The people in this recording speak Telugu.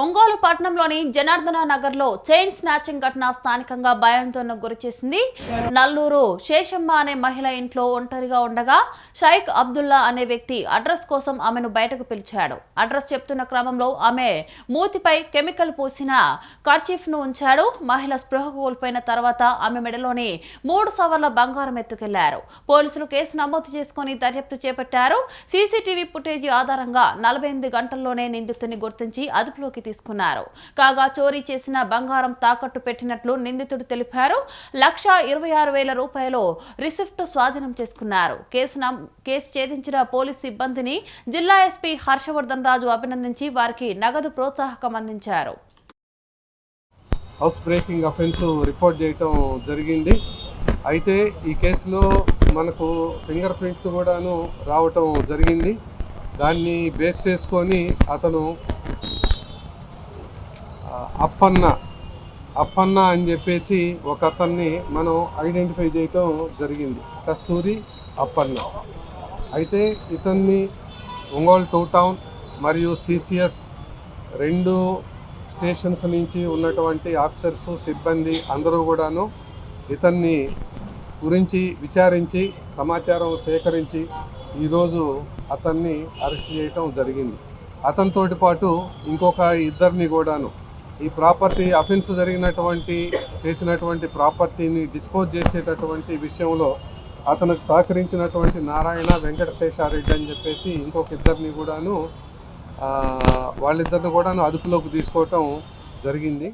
ఒంగోలు పట్టణంలోని జనార్దన నగర్లో చైన్ స్నాచింగ్ ఘటన స్థానికంగా భయాందోళనకు గురిచేసింది. నల్లూరు శేషమ్మ అనే మహిళ ఇంట్లో ఒంటరిగా ఉండగా షైక్ అబ్దుల్లా అనే వ్యక్తి అడ్రస్ కోసం ఆమెను బయటకు పిలిచాడు. అడ్రస్ చెప్తున్న క్రమంలో ఆమె మూతిపై కెమికల్ పూసిన కర్చీఫ్ను ఉంచాడు. మహిళ స్పృహ కోల్పోయిన తర్వాత ఆమె మెడలోని మూడు సవర్ల బంగారం ఎత్తుకెళ్ళారు. పోలీసులు కేసు నమోదు చేసుకుని దర్యాప్తు చేపట్టారు. సీసీటీవీ ఫుటేజీ ఆధారంగా నలభై ఎనిమిది గంటల్లోనే నిందితుని గుర్తించి అదుపులోకి తీసుకున్నారు. కాగా చోరీ చేసిన బంగారం తాకట్టు పెట్టినట్లు నిందితుడు తెలిపారు. లక్ష ఇరవై ఆరు వేల రూపాయలు రిసిప్ట్ స్వాధీనం చేసుకున్నారు. కేసు కేసు ఛేదించిన పోలీస్ సిబ్బందిని జిల్లా ఎస్పీ హర్షవర్ధన్ రాజు అభినందించి వారికి నగదు ప్రోత్సాహకం అందించారు. హౌస్ బ్రేకింగ్ అఫెన్స్ రిపోర్ట్ చేయటం జరిగింది. అయితే ఈ కేసులో మనకు ఫింగర్ ప్రింట్స్ కూడాను రావటం జరిగింది. దాన్ని బేస్ చేసుకొని అతను అప్పన్న అప్పన్న అని చెప్పేసి ఒక అతన్ని మనం ఐడెంటిఫై చేయటం జరిగింది. కస్తూరి అప్పన్న. అయితే ఇతన్ని ఒంగోలు టూ టౌన్ మరియు సిసిఎస్ రెండు స్టేషన్స్ నుంచి ఉన్నటువంటి ఆఫీసర్స్ సిబ్బంది అందరూ కూడాను ఇతన్ని గురించి విచారించి సమాచారం సేకరించి ఈరోజు అతన్ని అరెస్ట్ చేయటం జరిగింది. అతనితోటి పాటు ఇంకొక ఇద్దరిని కూడాను ఈ ప్రాపర్టీ అఫెన్స్ జరిగినటువంటి చేసినటువంటి ప్రాపర్టీని డిస్పోజ్ చేసేటటువంటి విషయంలో అతనికి సహకరించినటువంటి నారాయణ వెంకటశేషారెడ్డి అని చెప్పేసి ఇంకొక ఇద్దరిని కూడాను వాళ్ళిద్దరిని కూడాను అదుపులోకి తీసుకోవటం జరిగింది.